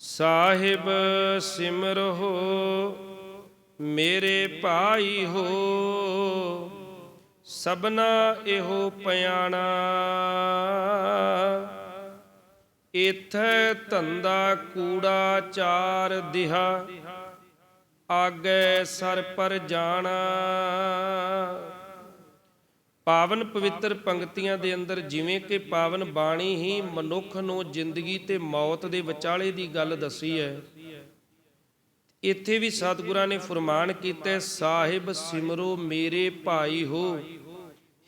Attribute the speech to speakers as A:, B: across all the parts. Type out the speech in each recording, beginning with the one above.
A: ਸਾਹਿਬ ਸਿਮਰਹੁ ਮੇਰੇ ਭਾਈ ਹੋ, ਸਭਨਾ ਇਹੋ ਪਿਆਣਾ। ਇਥੈ ਧੰਦਾ ਕੂੜਾ ਚਾਰ ਦਿਹਾ, ਆਗੇ ਸਰ ਪਰ ਜਾਣਾ। ਪਾਵਨ ਪਵਿੱਤਰ ਪੰਕਤੀਆਂ ਦੇ ਅੰਦਰ ਜਿਵੇਂ ਕਿ ਪਾਵਨ ਬਾਣੀ ਹੀ ਮਨੁੱਖ ਨੂੰ ਜ਼ਿੰਦਗੀ ਤੇ ਮੌਤ ਦੇ ਵਿਚਾਲੇ ਦੀ ਗੱਲ ਦੱਸੀ ਹੈ। ਇੱਥੇ ਵੀ ਸਤਿਗੁਰਾਂ ਨੇ ਫਰਮਾਨ ਕੀਤਾ, ਸਾਹਿਬ ਸਿਮਰੋ, ਮੇਰੇ ਭਾਈ ਹੋ।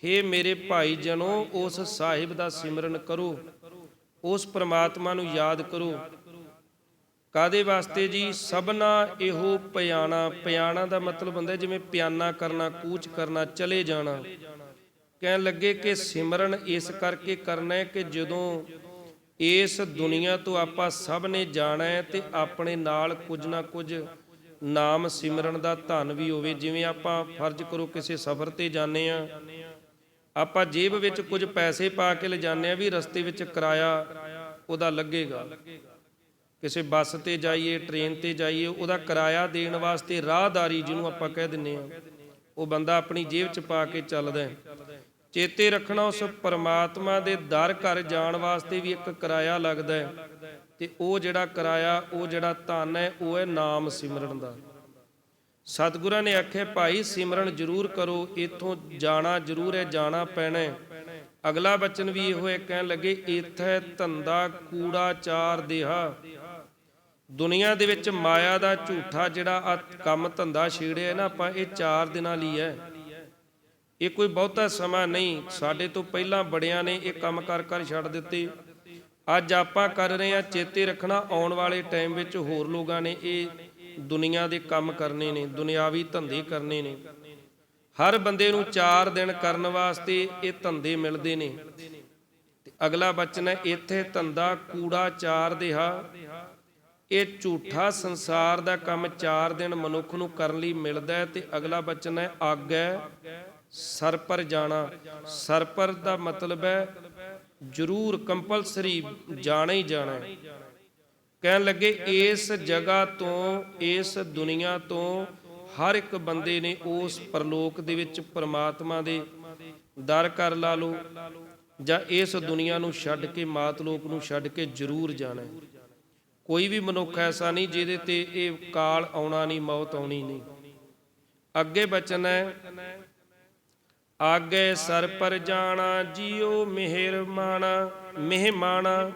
A: हे ਮੇਰੇ ਭਾਈ ਜਨੋ ਉਸ ਸਾਹਿਬ ਦਾ ਸਿਮਰਨ ਕਰੋ। ਉਸ ਪ੍ਰਮਾਤਮਾ ਨੂੰ ਯਾਦ ਕਰੋ। ਕਾਦੇ ਵਾਸਤੇ ਜੀ? ਸਭਨਾ ਇਹੋ ਪਿਆਣਾ ਪਿਆਣਾ ਦਾ ਮਤਲਬ ਹੁੰਦਾ ਜਿਵੇਂ ਪਿਆਨਾ ਕਰਨਾ, ਕੂਚ ਕਰਨਾ, ਚਲੇ ਜਾਣਾ। ਕਹਿਣ ਲੱਗੇ ਕਿ ਸਿਮਰਨ ਇਸ ਕਰਕੇ ਕਰਨਾ ਹੈ ਕਿ ਜਦੋਂ ਇਸ ਦੁਨੀਆ ਤੋਂ ਆਪਾਂ ਸਭ ਨੇ ਜਾਣਾ ਹੈ ਤੇ ਆਪਣੇ ਨਾਲ ਕੁਝ ਨਾ ਕੁਝ ਨਾਮ ਸਿਮਰਨ ਦਾ ਧਨ ਵੀ ਹੋਵੇ, ਜਿਵੇਂ ਆਪਾਂ ਫਰਜ਼ ਕਰੋ ਕਿਸੇ ਸਫ਼ਰ ਤੇ ਜਾਂਦੇ ਆ ਆਪਾਂ ਜੇਬ ਵਿੱਚ ਕੁਝ ਪੈਸੇ ਪਾ ਕੇ ਲਿਜਾਣੇ ਆ ਵੀ ਰਸਤੇ ਵਿੱਚ ਕਿਰਾਇਆ ਉਹਦਾ ਲੱਗੇਗਾ। ਕਿਸੇ ਬੱਸ ਤੇ ਜਾਈਏ, ਟ੍ਰੇਨ ਤੇ ਜਾਈਏ, ਉਹਦਾ ਕਿਰਾਇਆ ਦੇਣ ਵਾਸਤੇ ਰਾਹਦਾਰੀ ਜਿਹਨੂੰ ਆਪਾਂ ਕਹਿ ਦਿੰਨੇ ਆ ਉਹ ਬੰਦਾ ਆਪਣੀ ਜੇਬ 'ਚ ਪਾ ਕੇ ਚੱਲਦਾ ਹੈ। ਚੇਤੇ ਰੱਖਣਾ ਉਸ ਪਰਮਾਤਮਾ ਦੇ ਦਰ ਘਰ ਜਾਣ ਵਾਸਤੇ ਵੀ ਇੱਕ ਕਿਰਾਇਆ ਲੱਗਦਾ ਹੈ। ਤੇ ਉਹ ਜਿਹੜਾ ਕਿਰਾਇਆ, ਉਹ ਜਿਹੜਾ ਧਨ ਹੈ, ਉਹ ਹੈ ਨਾਮ ਸਿਮਰਨ ਦਾ। ਸਤਿਗੁਰਾਂ ਨੇ ਆਖਿਆ, ਭਾਈ, ਸਿਮਰਨ ਜ਼ਰੂਰ ਕਰੋ, ਇਥੋਂ ਜਾਣਾ ਜ਼ਰੂਰ ਹੈ, ਜਾਣਾ ਪੈਣਾ ਅਗਲਾ ਬਚਨ ਵੀ ਇਹੋ ਹੈ, ਕਹਿਣ ਲੱਗੇ, ਇਥੈ ਧੰਦਾ, ਕੂੜਾ, ਚਾਰ ਦੇਹਾ। ਦੁਨੀਆ ਦੇ ਵਿੱਚ ਮਾਇਆ ਦਾ ਝੂਠਾ ਜਿਹੜਾ ਆ ਕੰਮ ਧੰਦਾ ਛੇੜਿਆ ਨਾ, ਆਪਾਂ ਇਹ ਚਾਰ ਦਿਨਾਂ ਲਈ ਹੈ। ਇਹ ਕੋਈ ਬਹੁਤਾ ਸਮਾਂ ਨਹੀਂ। ਸਾਡੇ ਤੋਂ ਪਹਿਲਾਂ ਬੜਿਆਂ ਨੇ ਇਹ ਕੰਮ ਕਰ ਕਰ ਛੱਡ ਦਿੱਤੇ। ਅੱਜ ਆਪਾਂ ਕਰ ਰਹੇ ਹਾਂ ਚੇਤੇ ਰੱਖਣਾ। ਆਉਣ ਵਾਲੇ ਟਾਈਮ ਵਿੱਚ ਹੋਰ ਲੋਕਾਂ ਨੇ ਇਹ ਦੁਨੀਆ ਦੇ ਕੰਮ ਕਰਨੇ ਨੇ, ਦੁਨਿਆਵੀ ਧੰਦੇ ਕਰਨੇ ਨੇ। ਹਰ ਬੰਦੇ ਨੂੰ 4 ਦਿਨ ਕਰਨ ਵਾਸਤੇ ਇਹ ਧੰਦੇ ਮਿਲਦੇ ਨੇ। ਤੇ ਅਗਲਾ ਬਚਨ ਹੈ, ਇੱਥੇ ਧੰਦਾ ਕੂੜਾ ਚਾਰ ਦੇਹਾ। ਇਹ ਝੂਠਾ ਸੰਸਾਰ ਦਾ ਕੰਮ 4 ਦਿਨ ਮਨੁੱਖ ਨੂੰ ਕਰਨ ਲਈ ਮਿਲਦਾ ਹੈ ਤੇ ਅਗਲਾ ਬਚਨ ਹੈ ਆਗੈ ਸਰ ਪਰ ਜਾਣਾ। ਸਰ ਪਰ ਦਾ ਮਤਲਬ ਹੈ ਜ਼ਰੂਰ ਕੰਪਲਸਰੀ ਜਾਣਾ ਹੀ ਜਾਣਾ ਹੈ। ਕਹਿਣ ਲੱਗੇ ਇਸ ਜਗ੍ਹਾ ਤੋਂ, ਇਸ ਦੁਨੀਆ ਤੋਂ ਹਰ ਇੱਕ ਬੰਦੇ ਨੇ ਉਸ ਪਰਲੋਕ ਦੇ ਵਿੱਚ ਪ੍ਰਮਾਤਮਾ ਦੇ ਦਰ ਕਰ ਲਾ ਲੋ ਜਾਂ ਇਸ ਦੁਨੀਆ ਨੂੰ ਛੱਡ ਕੇ, ਮਾਤ ਲੋਕ ਨੂੰ ਛੱਡ ਕੇ ਜ਼ਰੂਰ ਜਾਣਾ ਕੋਈ ਵੀ ਮਨੁੱਖ ਐਸਾ ਨਹੀਂ ਜਿਹਦੇ ਤੇ ਇਹ ਕਾਲ ਆਉਣਾ ਨਹੀਂ, ਮੌਤ ਆਉਣੀ ਨਹੀਂ। ਅੱਗੇ ਬਚਨ ਹੈ ਆਗੇ ਸਰ ਪਰ ਜਾਣਾ, ਜਿਉ ਮਿਹਰਮਾਨਾ ਮਹਿਮਾਨਾ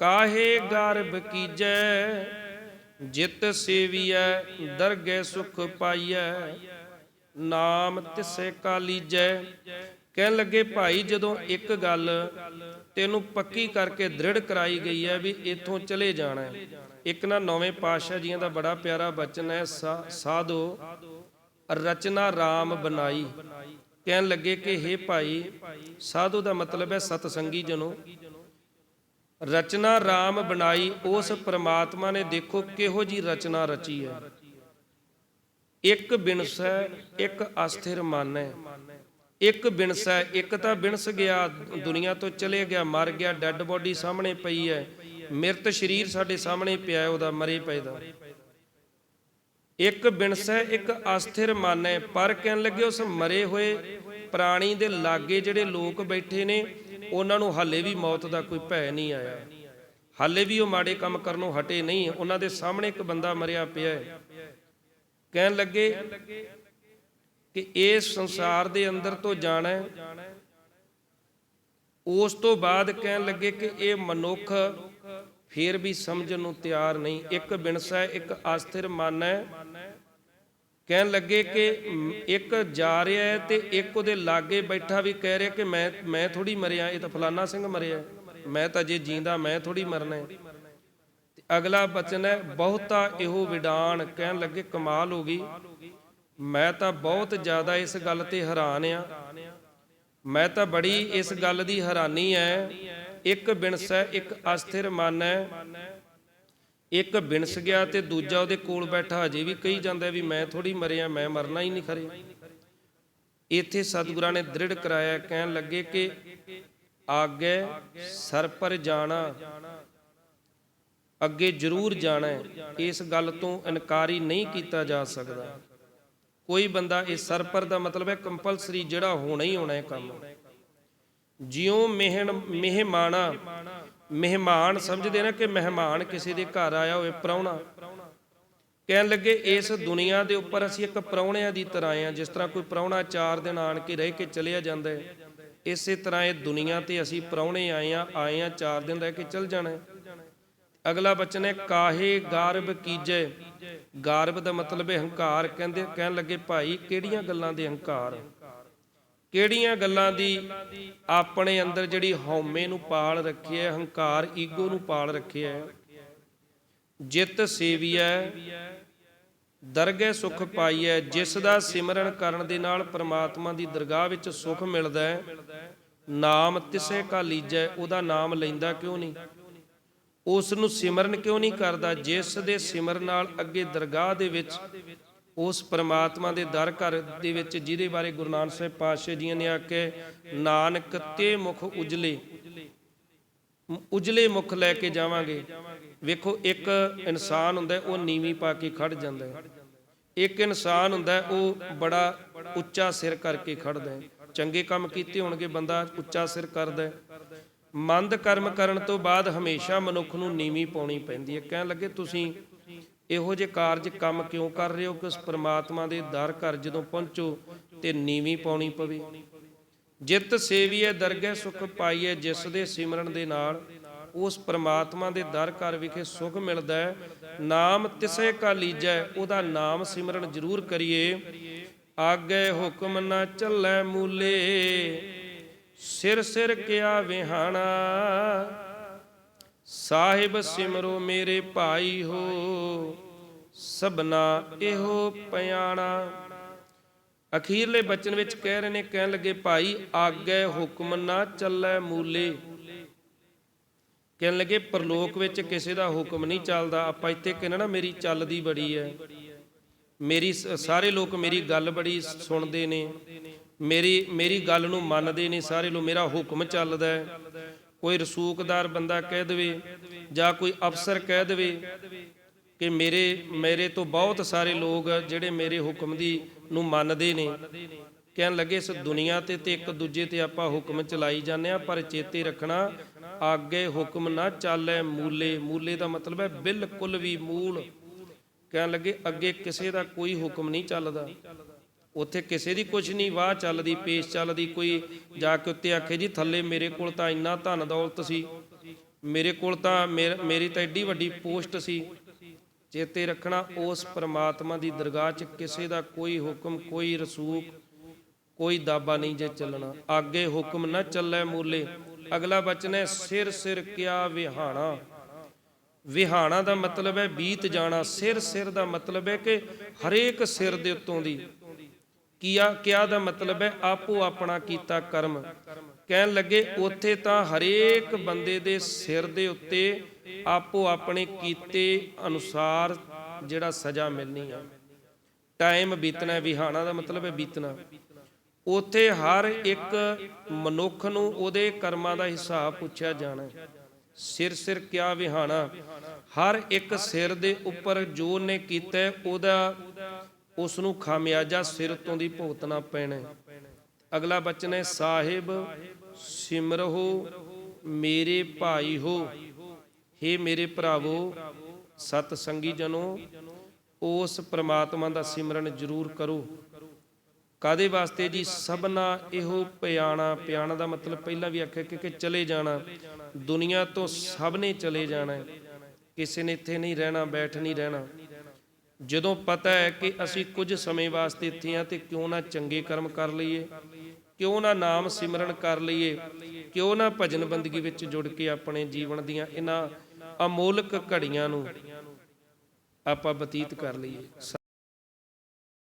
A: ਕਾਹੇ ਗਰਬ ਕੀਜੈ, ਜਿਤ ਸੇਵੀਐ, ਦਰਗਹਿ ਸੁਖ ਪਾਈਐ। ਨਾਮ ਤਿਸੇ ਕਾ ਲੀਜੈ ਕਹਿਣ ਲੱਗੇ, ਭਾਈ, ਜਦੋਂ ਇੱਕ ਗੱਲ ਤੈਨੂੰ ਪੱਕੀ ਕਰਕੇ ਦ੍ਰਿੜ ਕਰਾਈ ਗਈ ਹੈ ਵੀ ਇੱਥੋਂ ਚਲੇ ਜਾਣਾ ਹੈ ਇੱਕ ਨਾ ਨੌਵੇਂ ਪਾਤਸ਼ਾਹ ਜੀਆਂ ਦਾ ਬੜਾ ਪਿਆਰਾ ਬਚਨ ਹੈ ਸਾਧੋ ਰਚਨਾ RAM ਬਣਾਈ। ਕਹਿਣ ਲੱਗੇ ਕਿ हे ਭਾਈ, ਸਾਧੂ ਦਾ ਮਤਲਬ ਹੈ ਸਤਸੰਗੀ ਜਨੋ। ਰਚਨਾ RAM ਬਣਾਈ, ਉਸ ਪ੍ਰਮਾਤਮਾ ਨੇ ਦੇਖੋ ਕਿਹੋ ਜੀ ਰਚਨਾ ਰਚੀ ਹੈ। ਇੱਕ ਬਿਨਸੈ, ਇੱਕ ਅਸਥਿਰ ਮਨ। ਹੈ ਇੱਕ ਬਿਨਸੈ, ਇੱਕ ਤਾਂ ਬਿਨਸ ਗਿਆ, ਦੁਨੀਆ ਤੋਂ ਚਲੇ ਗਿਆ, ਮਰ ਗਿਆ, ਡੈੱਡ ਬੋਡੀ ਸਾਹਮਣੇ ਪਈ ਹੈ। ਮਿਰਤ ਸਰੀਰ ਸਾਡੇ ਸਾਹਮਣੇ ਪਿਆ ਉਹਦਾ ਮਰੇ ਪਏ ਦਾ। ਇੱਕ ਬਿਨਸੈ ਇੱਕ ਅਸਥਿਰ ਮਨ। ਹੈ ਪਰ ਕਹਿਣ ਲੱਗੇ ਉਸ ਮਰੇ ਹੋਏ ਪ੍ਰਾਣੀ ਦੇ ਲਾਗੇ ਜਿਹੜੇ ਲੋਕ ਬੈਠੇ ਨੇ, ਉਹਨਾਂ ਨੂੰ ਹਾਲੇ ਵੀ ਮੌਤ ਦਾ ਕੋਈ ਭੈ ਨਹੀਂ ਆਇਆ। ਹਾਲੇ ਵੀ ਉਹ ਮਾੜੇ ਕੰਮ ਕਰਨੋਂ ਹਟੇ ਨਹੀਂ, ਉਹਨਾਂ ਦੇ ਸਾਹਮਣੇ ਇੱਕ ਬੰਦਾ ਮਰਿਆ ਪਿਆ ਹੈ। ਕਹਿਣ ਲੱਗੇ ਕਿ ਇਸ ਸੰਸਾਰ ਦੇ ਅੰਦਰ ਤੋਂ ਜਾਣਾ। ਹੈ ਉਸ ਤੋਂ ਬਾਅਦ ਕਹਿਣ ਲੱਗੇ ਕਿ ਇਹ ਮਨੁੱਖ ਫੇਰ ਵੀ ਸਮਝਣ ਨੂੰ ਤਿਆਰ ਨਹੀਂ। ਇੱਕ ਬਿਨਸਾ, ਇੱਕ ਅਸਥਿਰ ਮਨ। ਹੈ ਕਹਿਣ ਲੱਗੇ ਕਿ ਇੱਕ ਜਾ ਰਿਹਾ ਹੈ ਤੇ ਇੱਕ ਉਹਦੇ ਲਾਗੇ ਬੈਠਾ ਵੀ ਕਹਿ ਰਿਹਾ ਕਿ ਮੈਂ ਮੈਂ ਥੋੜੀ ਮਰਿਆ, ਇਹ ਤਾਂ ਫਲਾਨਾ ਸਿੰਘ ਮਰਿਆ। ਮੈਂ ਤਾਂ ਜੇ ਜੀਂਦਾ, ਮੈਂ ਥੋੜੀ ਮਰਨਾ ਤੇ ਅਗਲਾ ਬਚਨ ਹੈ, ਬਹੁਤਾ ਇਹੋ ਵਿਡਾਨ ਕਹਿਣ ਲੱਗੇ, ਕਮਾਲ ਹੋ ਗਈ। ਮੈਂ ਤਾਂ ਬਹੁਤ ਜ਼ਿਆਦਾ ਇਸ ਗੱਲ ਤੇ ਹੈਰਾਨ ਆ। ਮੈਂ ਤਾਂ ਬੜੀ ਇਸ ਗੱਲ ਦੀ ਹੈਰਾਨੀ ਹੈ ਇੱਕ ਬਿਨਸੈ, ਇੱਕ ਅਸਥਿਰ ਮਨ ਹੈ। ਇੱਕ ਬਿਨਸ ਗਿਆ ਤੇ ਦੂਜਾ ਉਹਦੇ ਕੋਲ ਬੈਠਾ ਅਜੇ ਵੀ ਕਹੀ ਜਾਂਦਾ ਵੀ ਮੈਂ ਥੋੜੀ ਮਰਿਆ, ਮੈਂ ਮਰਨਾ ਹੀ ਨਹੀਂ ਖਰੇ। ਇੱਥੇ ਸਤਿਗੁਰਾਂ ਨੇ ਦ੍ਰਿੜ ਕਰਾਇਆ, ਕਹਿਣ ਲੱਗੇ ਕਿ ਆਗੇ ਸਰ ਪਰ ਜਾਣਾ, ਅੱਗੇ ਜ਼ਰੂਰ ਜਾਣਾ ਹੈ। ਇਸ ਗੱਲ ਤੋਂ ਇਨਕਾਰੀ ਨਹੀਂ ਕੀਤਾ ਜਾ ਸਕਦਾ। ਕੋਈ ਬੰਦਾ ਇਹ ਸਰਪਰ ਦਾ ਮਤਲਬ ਹੈ, ਕੰਪਲਸਰੀ ਜਿਹੜਾ ਹੋਣਾ ਹੀ ਹੋਣਾ ਹੈ ਕੰਮ। ਜਿਉਂ ਮਹਿਣ ਮਹਿਮਾਨਾ ਮਹਿਮਾਨ ਸਮਝਦੇ ਨਾ ਕਿ ਮਹਿਮਾਨ ਕਿਸੇ ਦੇ ਘਰ ਆਇਆ ਹੋਵੇ, ਪ੍ਰਾਹੁਣਾ। ਕਹਿਣ ਲੱਗੇ, ਇਸ ਦੁਨੀਆ ਦੇ ਉੱਪਰ ਅਸੀਂ ਇੱਕ ਪ੍ਰਾਹੁਣਿਆਂ ਦੀ ਤਰ੍ਹਾਂ ਆ, ਜਿਸ ਤਰ੍ਹਾਂ ਕੋਈ ਪ੍ਰਾਹੁਣਾ 4 ਦਿਨ ਆਣ ਕੇ ਰਹਿ ਕੇ ਚਲਿਆ ਜਾਂਦਾ ਹੈ। ਇਸੇ ਤਰ੍ਹਾਂ ਇਹ ਦੁਨੀਆ ਤੇ ਅਸੀਂ ਪ੍ਰਾਹੁਣੇ ਆਏ ਆ ਆਏ ਆ 4 ਦਿਨ ਰਹਿ ਕੇ ਚਲ ਜਾਣਾ ਅਗਲਾ ਬਚਨ ਹੈ, ਕਾਹੇ ਗਾਰਬ ਕੀਜੈ? ਗਾਰਬ ਦਾ ਮਤਲਬ ਹੈ ਹੰਕਾਰ। ਕਹਿੰਦੇ ਕਹਿਣ ਲੱਗੇ, ਭਾਈ, ਕਿਹੜੀਆਂ ਗੱਲਾਂ ਦੇ ਹੰਕਾਰ? ਕਿਹੜੀਆਂ ਗੱਲਾਂ ਦੀ ਆਪਣੇ ਅੰਦਰ ਜਿਹੜੀ ਹਉਮੈ ਨੂੰ ਪਾਲ ਰੱਖਿਆ ਹੰਕਾਰ, ਈਗੋ ਨੂੰ ਪਾਲ ਰੱਖਿਆ ਜਿਤ ਸੇਵੀਐ ਦਰਗਹਿ ਸੁਖ ਪਾਈਐ ਜਿਸ ਦਾ ਸਿਮਰਨ ਕਰਨ ਦੇ ਨਾਲ ਪ੍ਰਮਾਤਮਾ ਦੀ ਦਰਗਾਹ ਵਿੱਚ ਸੁਖ ਮਿਲਦਾ ਹੈ, ਨਾਮ ਤਿਸੇ ਕਾ ਲੀਜੈ, ਉਹਦਾ ਨਾਮ ਲੈਂਦਾ ਕਿਉਂ ਨਹੀਂ? ਉਸ ਨੂੰ ਸਿਮਰਨ ਕਿਉਂ ਨਹੀਂ ਕਰਦਾ, ਜਿਸ ਦੇ ਸਿਮਰਨ ਨਾਲ ਅੱਗੇ ਦਰਗਾਹ ਦੇ ਵਿੱਚ ਉਸ ਪਰਮਾਤਮਾ ਦੇ ਦਰ ਘਰ ਦੇ ਵਿੱਚ ਜਿਹਦੇ ਬਾਰੇ ਗੁਰੂ ਨਾਨਕ ਸਾਹਿਬ ਪਾਤਸ਼ਾਹ ਜੀ ਨੇ ਆਖਿਆ ਨਾਨਕ ਤੇ ਮੁਖ ਉਜਲੇ ਉਜਲੇ ਮੁਖ ਲੈ ਕੇ ਜਾਵਾਂਗੇ। ਵੇਖੋ, ਇੱਕ ਇਨਸਾਨ ਹੁੰਦਾ ਉਹ ਨੀਵੀਂ ਪਾ ਕੇ ਖੜ ਜਾਂਦਾ ਇੱਕ ਇਨਸਾਨ ਹੁੰਦਾ ਉਹ ਬੜਾ ਉੱਚਾ ਸਿਰ ਕਰਕੇ ਖੜਦਾ ਹੈ। ਚੰਗੇ ਕੰਮ ਕੀਤੇ ਹੋਣਗੇ, ਬੰਦਾ ਉੱਚਾ ਸਿਰ ਕਰਦਾ ਮੰਦ ਕਰਮ ਕਰਨ ਤੋਂ ਬਾਅਦ ਹਮੇਸ਼ਾ ਮਨੁੱਖ ਨੂੰ ਨੀਵੀਂ ਪਾਉਣੀ ਪੈਂਦੀ ਹੈ। ਕਹਿਣ ਲੱਗੇ, ਤੁਸੀਂ ਇਹੋ ਜਿਹੇ ਕਾਰਜ ਕੰਮ ਕਿਉਂ ਕਰ ਰਹੇ ਹੋ ਕਿ ਉਸ ਪ੍ਰਮਾਤਮਾ ਦੇ ਦਰ ਘਰ ਜਦੋਂ ਪਹੁੰਚੋ ਤੇ ਨੀਵੀਂ ਪਾਉਣੀ ਪਵੇ? ਜਿਤ ਸੇਵੀਏ, ਦਰਗਹਿ ਸੁਖ ਪਾਈਏ ਜਿਸ ਦੇ ਸਿਮਰਨ ਦੇ ਨਾਲ ਉਸ ਪ੍ਰਮਾਤਮਾ ਦੇ ਦਰ ਘਰ ਵਿਖੇ ਸੁਖ ਮਿਲਦਾ ਹੈ। ਨਾਮ ਤਿਸੇ ਕਾ ਲੀਜੈ, ਉਹਦਾ ਨਾਮ ਸਿਮਰਨ ਜ਼ਰੂਰ ਕਰੀਏ। ਆਗੇ ਹੁਕਮ ਨਾ ਚੱਲੈ ਮੂਲੇ, ਸਿਰ ਸਿਰ ਕਿਆ ਵਿਹਾਣਾ ਸਾਹਿਬ ਸਿਮਰੋ ਮੇਰੇ ਭਾਈ ਹੋ, ਸਭਨਾ ਇਹੋ ਪਿਆਣਾ। ਅਖੀਰਲੇ ਬਚਨ ਵਿੱਚ ਕਹਿ ਰਹੇ ਨੇ, ਕਹਿਣ ਲੱਗੇ, ਭਾਈ, ਆਗੇ ਹੁਕਮ ਨਾ ਚੱਲੈ ਮੂਲੇ। ਕਹਿਣ ਲੱਗੇ, ਪਰਲੋਕ ਵਿੱਚ ਕਿਸੇ ਦਾ ਹੁਕਮ ਨਹੀਂ ਚੱਲਦਾ। ਆਪਾਂ ਇੱਥੇ ਕਹਿੰਦੇ ਨਾ, ਮੇਰੀ ਚੱਲਦੀ ਬੜੀ ਹੈ ਮੇਰੀ ਸ- ਸਾਰੇ ਲੋਕ ਮੇਰੀ ਗੱਲ ਬੜੀ ਸੁਣਦੇ ਨੇ। ਮੇਰੀ ਮੇਰੀ ਗੱਲ ਨੂੰ ਮੰਨਦੇ ਨੇ, ਸਾਰੇ ਲੋਕ ਮੇਰਾ ਹੁਕਮ ਚੱਲਦਾ ਹੈ ਕੋਈ ਰਸੂਕਦਾਰ ਬੰਦਾ ਕਹਿ ਦੇਵੇ ਜਾਂ ਕੋਈ ਅਫਸਰ ਕਹਿ ਦੇਵੇ ਕਿ ਮੇਰੇ ਮੇਰੇ ਤੋਂ ਬਹੁਤ ਸਾਰੇ ਲੋਕ ਜਿਹੜੇ ਮੇਰੇ ਹੁਕਮ ਦੀ ਨੂੰ ਮੰਨਦੇ ਨੇ। ਕਹਿਣ ਲੱਗੇ, ਇਸ ਦੁਨੀਆ ਤੇ ਤੇ ਇੱਕ ਦੂਜੇ ਤੇ ਆਪਾਂ ਹੁਕਮ ਚਲਾਈ ਜਾਂਦੇ ਆ ਪਰ ਚੇਤੇ ਰੱਖਣਾ ਆਗੇ ਹੁਕਮ ਨਾ ਚੱਲੇ ਮੂਲੇ। ਮੂਲੇ ਦਾ ਮਤਲਬ ਹੈ ਬਿਲਕੁਲ ਵੀ ਮੂਲ। ਕਹਿਣ ਲੱਗੇ, ਅੱਗੇ ਕਿਸੇ ਦਾ ਕੋਈ ਹੁਕਮ ਨਹੀਂ ਚੱਲਦਾ। ਉੱਥੇ ਕਿਸੇ ਦੀ ਕੁਛ ਨਹੀਂ, ਵਾਹ ਚੱਲਦੀ, ਪੇਸ਼ ਚੱਲਦੀ, ਕੋਈ ਜਾ ਕੇ ਉੱਤੇ ਆਖੇ, ਜੀ, ਥੱਲੇ ਮੇਰੇ ਕੋਲ ਤਾਂ ਇੰਨਾ ਧਨ ਦੌਲਤ ਸੀ, ਮੇਰੇ ਕੋਲ ਤਾਂ ਮੇਰ- ਮੇਰੀ ਤਾਂ ਐਡੀ ਵੱਡੀ ਪੋਸਟ ਸੀ, ਚੇਤੇ ਰੱਖਣਾ ਉਸ ਪਰਮਾਤਮਾ ਦੀ ਦਰਗਾਹ 'ਚ ਕਿਸੇ ਦਾ ਕੋਈ ਹੁਕਮ, ਕੋਈ ਰਸੂਖ, ਕੋਈ ਦਾਬਾ ਨਹੀਂ ਜੇ ਚੱਲਣਾ। ਅੱਗੇ ਹੁਕਮ ਨਾ ਚੱਲੇ ਮੂਲੇ। ਅਗਲਾ ਬਚਨ ਹੈ, ਸਿਰ ਸਿਰ ਕਿਆ ਵਿਹਾਣਾ। ਵਿਹਾਣਾ ਦਾ ਮਤਲਬ ਹੈ ਬੀਤ ਜਾਣਾ। ਸਿਰ ਸਿਰ ਦਾ ਮਤਲਬ ਹੈ ਕਿ ਹਰੇਕ ਸਿਰ ਦੇ ਉੱਤੋਂ ਦੀ ਕੀਆ ਕਿਆ ਦਾ ਮਤਲਬ ਹੈ? ਆਪੋ ਆਪਣਾ ਕੀਤਾ ਕਰਮ। ਕਹਿਣ ਲੱਗੇ ਉੱਥੇ ਤਾਂ ਹਰੇਕ ਬੰਦੇ ਦੇ ਸਿਰ ਦੇ ਉੱਤੇ ਆਪੋ ਆਪਣੇ ਕੀਤੇ ਅਨੁਸਾਰ ਜਿਹੜਾ ਸਜ਼ਾ ਮਿਲਣੀ ਆ। ਟਾਈਮ ਬੀਤਣਾ ਹੈ, ਵਿਹਾਣਾ ਦਾ ਮਤਲਬ ਹੈ ਬੀਤਣਾ। ਉੱਥੇ ਹਰ ਇੱਕ ਮਨੁੱਖ ਨੂੰ ਉਹਦੇ ਕਰਮਾਂ ਦਾ ਹਿਸਾਬ ਪੁੱਛਿਆ ਜਾਣਾ ਸਿਰ ਸਿਰ ਕਿਆ ਵਿਹਾਣਾ? ਹਰ ਇੱਕ ਸਿਰ ਦੇ ਉੱਪਰ ਜੋ ਨੇ ਕੀਤਾ ਉਹਦਾ ਉਸ ਨੂੰ ਖਾਮਿਆਜਾ ਸਿਰ ਤੋਂ ਦੀ ਭੁਗਤਣਾ ਪੈਣਾ ਅਗਲਾ ਬਚਨ ਹੈ, ਸਾਹਿਬ, ਸਿਮਰਹੁ, ਮੇਰੇ ਭਾਈ ਹੋ। ਹੇ ਮੇਰੇ ਭਰਾਵੋ ਸਤ ਸੰਗੀ ਜਨੋ, ਉਸ ਪ੍ਰਮਾਤਮਾ ਦਾ ਸਿਮਰਨ ਜ਼ਰੂਰ ਕਰੋ। ਕਾਦੇ ਵਾਸਤੇ ਜੀ? ਸਭਨਾ ਇਹੋ ਪਿਆਣਾ ਪਿਆਣਾ ਦਾ ਮਤਲਬ ਪਹਿਲਾਂ ਵੀ ਆਖਿਆ ਕਿ ਚਲੇ ਜਾਣਾ। ਦੁਨੀਆ ਤੋਂ ਸਭ ਨੇ ਚਲੇ ਜਾਣਾ ਕਿਸੇ ਨੇ ਇੱਥੇ ਨਹੀਂ ਰਹਿਣਾ, ਬੈਠ ਨਹੀਂ ਰਹਿਣਾ। ਜਦੋਂ ਪਤਾ ਹੈ ਕਿ ਅਸੀਂ ਕੁਝ ਸਮੇਂ ਵਾਸਤੇ ਇੱਥੇ ਆ ਤੇ ਕਿਉਂ ਨਾ ਚੰਗੇ ਕਰਮ ਕਰ ਲਈਏ, ਕਿਉਂ ਨਾ ਨਾਮ ਸਿਮਰਨ ਕਰ ਲਈਏ, ਕਿਉਂ ਨਾ ਭਜਨ ਬੰਦਗੀ ਵਿੱਚ ਜੁੜ ਕੇ ਆਪਣੇ ਜੀਵਨ ਦੀਆਂ ਇਹਨਾਂ ਅਮੋਲਕ ਘੜੀਆਂ ਨੂੰ ਆਪਾਂ ਬਤੀਤ ਕਰ ਲਈਏ।